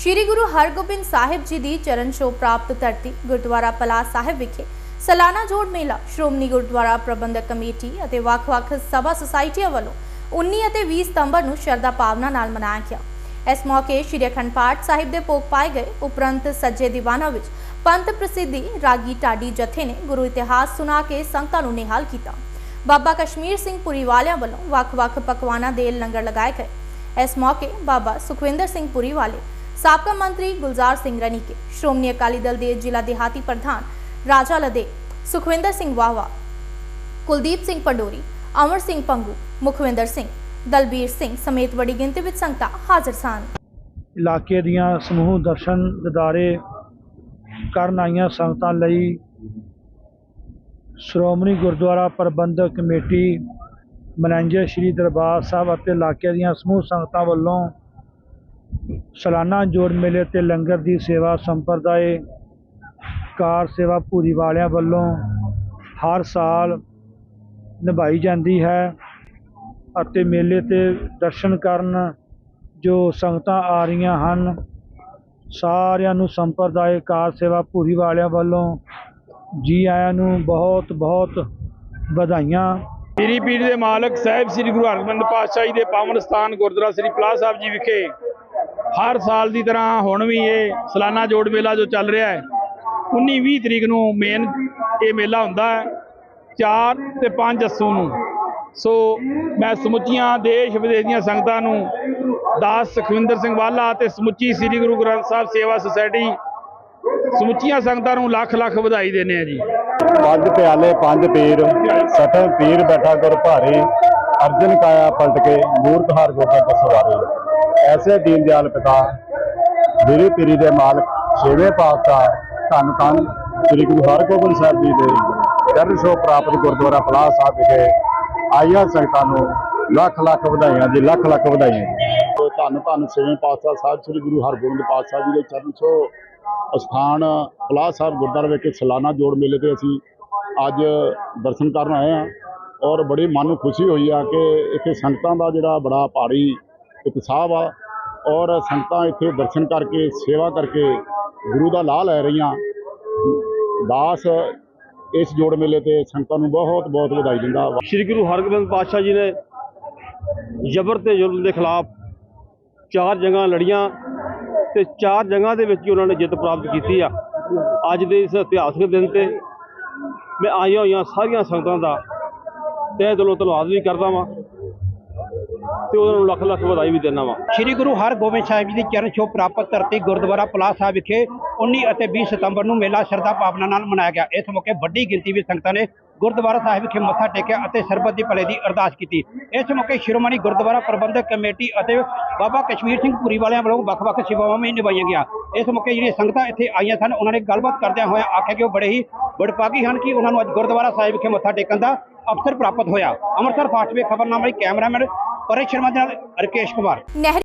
ਸ਼੍ਰੀ ਗੁਰੂ ਹਰਗੋਬਿੰਦ ਸਾਹਿਬ ਜੀ ਦੀ ਚਰਨ ਛੋਹ ਪ੍ਰਾਪਤ ਧਰਤੀ, ਗੁਰਦੁਆਰਾ ਪਲਾ ਸਾਹਿਬ ਵਿਖੇ ਸਾਲਾਨਾ ਜੋੜ ਮੇਲਾ, ਸ਼੍ਰੋਮਣੀ ਗੁਰਦੁਆਰਾ ਪ੍ਰਬੰਧਕ ਕਮੇਟੀ ਅਤੇ ਵੱਖ-ਵੱਖ ਸਭਾ ਸੁਸਾਇਟੀਆਂ ਵੱਲੋਂ 19 ਅਤੇ 20 ਸਤੰਬਰ ਨੂੰ ਸ਼ਰਧਾ ਭਾਵਨਾ ਨਾਲ ਮਨਾਇਆ ਗਿਆ। ਇਸ ਮੌਕੇ ਸ਼੍ਰੀ ਅਖੰਡ ਪਾਠ ਸਾਹਿਬ ਦੇ ਭੋਗ ਪਾਏ ਗਏ। ਉਪਰੰਤ ਸੱਜੇ ਦੀਵਾਨਾਂ ਵਿੱਚ ਪੰਥ ਪ੍ਰਸਿੱਧੀ ਰਾਗੀ ਟਾਡੀ ਜਥੇ ਨੇ ਗੁਰੂ ਇਤਿਹਾਸ ਸੁਣਾ ਕੇ ਸੰਗਤਾਂ ਨੂੰ ਨਿਹਾਲ ਕੀਤਾ। ਬਾਬਾ ਕਸ਼ਮੀਰ ਸਿੰਘ ਪੁਰੀ ਵਾਲਿਆਂ ਵੱਲੋਂ ਵੱਖ-ਵੱਖ ਪਕਵਾਨਾਂ ਦੇ ਲੰਗਰ ਲਗਾਏ ਗਏ। ਇਸ ਮੌਕੇ ਬਾਬਾ ਸੁਖਵਿੰਦਰ ਸਿੰਘ ਪੁਰੀ ਵਾਲੇ ਸਾਬਕਾ ਮੰਤਰੀ ਗੁਲਜ਼ਾਰ ਸਿੰਘ ਰਣੀਕੇ, ਸ਼੍ਰੋਮਣੀ ਅਕਾਲੀ ਦਲ ਦੇ ਜ਼ਿਲ੍ਹਾ ਦਿਹਾਤੀ ਪ੍ਰਧਾਨ ਰਾਜਾ ਲਦੇ, ਸੁਖਵਿੰਦਰ ਸਿੰਘ ਵਾਹਵਾ, ਕੁਲਦੀਪ ਸਿੰਘ ਪੰਡੋਰੀ, ਅਮਰ ਸਿੰਘ ਪੰਗੂ, ਮੁਖਵਿੰਦਰ ਸਿੰਘ, ਦਲਬੀਰ ਸਿੰਘ ਸਮੇਤ ਵੱਡੀ ਗਿਣਤੀ ਵਿੱਚ ਸੰਗਤਾਂ ਹਾਜ਼ਰ ਸਨ। ਇਲਾਕੇ ਦੀਆਂ ਸਮੂਹ ਦਰਸ਼ਨ ਦਿਦਾਰੇ ਕਰਨ ਆਈਆਂ ਸੰਗਤਾਂ ਲਈ ਸ਼੍ਰੋਮਣੀ ਗੁਰਦੁਆਰਾ ਪ੍ਰਬੰਧਕ ਕਮੇਟੀ ਮੈਨੇਜਰ ਸ਼੍ਰੀ ਦਰਬਾਰ ਸਾਹਿਬ ਅਤੇ ਇਲਾਕੇ ਦੀਆਂ ਸਮੂਹ ਸੰਗਤਾਂ ਵੱਲੋਂ ਸਾਲਾਨਾ ਜੋੜ ਮੇਲੇ ਤੇ ਲੰਗਰ ਦੀ ਸੇਵਾ ਸੰਪਰਦਾਇ, ਕਾਰ ਸੇਵਾ ਭੂਰੀ ਵਾਲਿਆਂ ਵੱਲੋਂ ਹਰ ਸਾਲ ਨਿਭਾਈ ਜਾਂਦੀ ਹੈ ਅਤੇ ਮੇਲੇ ਤੇ ਦਰਸ਼ਨ ਕਰਨ ਜੋ ਸੰਗਤਾਂ ਆ ਰਹੀਆਂ ਹਨ, ਸਾਰਿਆਂ ਨੂੰ ਸੰਪਰਦਾਇ ਕਾਰ ਸੇਵਾ ਭੂਰੀ ਵਾਲਿਆਂ ਵੱਲੋਂ ਜੀ ਆਇਆਂ ਨੂੰ ਬਹੁਤ ਬਹੁਤ ਵਧਾਈਆਂ। ਪੀਰੀ ਪੀਰੀ ਦੇ ਮਾਲਕ ਸਾਹਿਬ ਸ੍ਰੀ ਗੁਰੂ ਹਰਗੋਬਿੰਦ ਪਾਤਸ਼ਾਹ ਜੀ ਦੇ ਪਾਵਨ ਸਥਾਨ ਗੁਰਦੁਆਰਾ ਸ੍ਰੀ ਪਲਾਹ ਸਾਹਿਬ ਜੀ ਵਿਖੇ ਹਰ ਸਾਲ ਦੀ ਤਰ੍ਹਾਂ ਹੁਣ ਵੀ ਇਹ ਸਾਲਾਨਾ ਜੋੜ ਮੇਲਾ ਜੋ ਚੱਲ ਰਿਹਾ ਹੈ 19 20 ਤਰੀਕ ਨੂੰ ਮੇਨ ਇਹ ਮੇਲਾ ਹੁੰਦਾ ਹੈ 4 ਤੇ 5 ਅਸੂ ਨੂੰ। ਸੋ ਮੈਂ ਸਮੁੱਚੀਆਂ ਦੇਸ਼ ਵਿਦੇਸ਼ ਦੀਆਂ ਸੰਗਤਾਂ ਨੂੰ ਦਾਸ ਸੁਖਵਿੰਦਰ ਸਿੰਘ ਵਾਲਾ ਤੇ ਸਮੁੱਚੀ ਸ੍ਰੀ ਗੁਰੂ ਗ੍ਰੰਥ ਸਾਹਿਬ ਸੇਵਾ ਸੁਸਾਇਟੀ ਸਮੁੱਚੀਆਂ ਸੰਗਤਾਂ ਨੂੰ ਲੱਖ ਲੱਖ ਵਧਾਈ ਦਿੰਦੇ ਆ ਜੀ। ਪੰਜ ਪਿਆਲੇ, ਪੰਜ ਪੀਰ, ਸਠ ਪੀਰ ਬੈਠਾ ਗੁਰ ਭਾਰੇ, ਅਰਜਨ ਕਾਇਆ ਪਲਟ ਕੇ ਮੂਰਤ ਹਾਰ ਗੋਬਿੰਦ ਸਵਾਰੇ। ਐਸੇ ਦੀਨ ਦਿਆਲ ਪਿਤਾ ਵੀਰੇ ਪੀਰੀ ਦੇ ਮਾਲਕ, ਛੇਵੇਂ ਪਾਤਸ਼ਾਹ ਧੰਨ ਧੰਨ ਸ੍ਰੀ ਗੁਰੂ ਹਰਗੋਬਿੰਦ ਸਾਹਿਬ ਜੀ ਦੇ ਚਰਨ ਛੋਹ ਪ੍ਰਾਪਤ ਗੁਰਦੁਆਰਾ ਪਲਾਹ ਸਾਹਿਬ ਵਿਖੇ ਆਈਆਂ ਸੰਗਤਾਂ ਨੂੰ ਲੱਖ ਲੱਖ ਵਧਾਈਆਂ ਜੀ, ਲੱਖ ਲੱਖ ਵਧਾਈਆਂ ਜੀ। ਤੇ ਧੰਨ ਧੰਨ ਛੇਵੇਂ ਪਾਤਸ਼ਾਹ ਸਾਹਿਬ, ਸ੍ਰੀ ਗੁਰੂ ਹਰਗੋਬਿੰਦ ਪਾਤਸ਼ਾਹ ਜੀ ਦੇ ਚਰਨ ਛੋਹ ਅਸਥਾਨ ਪਲਾਹ ਸਾਹਿਬ ਗੁਰਦੁਆਰਾ ਵਿਖੇ ਸਾਲਾਨਾ ਜੋੜ ਮੇਲੇ ਤੇ ਅਸੀਂ ਅੱਜ ਦਰਸ਼ਨ ਕਰਨ ਆਏ ਹਾਂ ਔਰ ਬੜੀ ਮਨ ਨੂੰ ਖੁਸ਼ੀ ਹੋਈ ਆ ਕਿ ਇੱਥੇ ਸੰਗਤਾਂ ਦਾ ਜਿਹੜਾ ਬੜਾ ਭਾਰੀ ਉਤਸ਼ਾਹ ਆ ਔਰ ਸੰਗਤਾਂ ਇੱਥੇ ਦਰਸ਼ਨ ਕਰਕੇ, ਸੇਵਾ ਕਰਕੇ ਗੁਰੂ ਦਾ ਲਾਹ ਲੈ ਰਹੀਆਂ। ਦਾਸ ਇਸ ਜੋੜ ਮੇਲੇ ਤੇ ਸੰਗਤਾਂ ਨੂੰ ਬਹੁਤ ਬਹੁਤ ਵਧਾਈ ਦਿੰਦਾ। ਸ਼੍ਰੀ ਗੁਰੂ ਹਰਗੋਬਿੰਦ ਪਾਤਸ਼ਾਹ ਜੀ ਨੇ ਜ਼ਬਰ ਤੇ ਜ਼ੁਲਮ ਦੇ ਖਿਲਾਫ ਚਾਰ ਜੰਗਾਂ ਲੜੀਆਂ ਤੇ ਚਾਰ ਜੰਗਾਂ ਦੇ ਵਿੱਚ ਉਹਨਾਂ ਨੇ ਜਿੱਤ ਪ੍ਰਾਪਤ ਕੀਤੀ ਆ। ਅੱਜ ਦੇ ਇਸ ਇਤਿਹਾਸਕ ਦਿਨ ਤੇ ਮੈਂ ਆਈਆਂ ਹੋਈਆਂ ਸਾਰੀਆਂ ਸੰਗਤਾਂ ਦਾ ਤਹਿ ਦਿਲੋਂ ਧੰਨਵਾਦ ਵੀ ਕਰਦਾ ਵਾਂ। ਤੇ ਉਹਨਾਂ ਨੂੰ ਲੱਖ ਲੱਖ ਵਧਾਈ ਵੀ ਦਿੰਦਾ ਵਾਂ। ਸ਼੍ਰੀ ਗੁਰੂ ਹਰਗੋਬਿੰਦ ਸਾਹਿਬ ਜੀ ਦੀ ਚਰਨ ਛੋਹ ਪ੍ਰਾਪਤ ਧਰਤੀ ਗੁਰਦੁਆਰਾ ਪਲਾਹ ਸਾਹਿਬ ਵਿਖੇ 19 ਅਤੇ 20 ਸਤੰਬਰ ਨੂੰ ਮੇਲਾ ਸ਼ਰਧਾ ਭਾਵਨਾ ਨਾਲ ਮਨਾਇਆ ਗਿਆ। ਇਸ ਮੌਕੇ ਵੱਡੀ ਗਿਣਤੀ ਵਿੱਚ ਸੰਗਤਾਂ ਨੇ ਗੁਰਦੁਆਰਾ ਸਾਹਿਬ ਵਿਖੇ ਮੱਥਾ ਟੇਕਿਆ ਅਤੇ ਸਰਬੱਤ ਦੀ ਭਲੇ ਦੀ ਅਰਦਾਸ ਕੀਤੀ। ਇਸ ਮੌਕੇ ਸ਼੍ਰੋਮਣੀ ਗੁਰਦੁਆਰਾ ਪ੍ਰਬੰਧਕ ਕਮੇਟੀ ਅਤੇ ਬਾਬਾ ਕਸ਼ਮੀਰ ਸਿੰਘ ਪੁਰੀ ਵਾਲਿਆਂ ਵੱਲੋਂ ਵੱਖ-ਵੱਖ ਸੇਵਾਵਾਂ ਵੀ ਨਿਭਾਈਆਂ ਗਿਆ ਇਸ ਮੌਕੇ ਜਿਹੜੀਆਂ ਸੰਗਤਾਂ ਇੱਥੇ ਆਈਆਂ ਸਨ, ਉਹਨਾਂ ਨੇ ਗੱਲਬਾਤ ਕਰਦਿਆਂ ਹੋਇਆ ਆਖਿਆ ਕਿ ਉਹ ਬੜੇ ਹੀ ਬੜਪਾਗੀ ਹਨ ਕਿ ਉਹਨਾਂ ਨੂੰ ਅੱਜ ਗੁਰਦੁਆਰਾ ਸਾਹਿਬ ਵਿਖੇ ਮੱਥਾ ਟੇਕਣ ਦਾ ਅਵਸਰ ਪ੍ਰਾਪਤ ਹੋਇਆ। ਅੰਮ੍ਰਿਤਸਰ ਫਾਸਟਵੇ ਖਬਰਨਾਮਾ ਲਈ ਕੈਮਰਾਮੈਨ ਪਰੇਸ਼ ਸ਼ਰਮਾ ਦੇ ਨਾਲ ਰਕੇਸ਼ ਕੁਮਾਰ।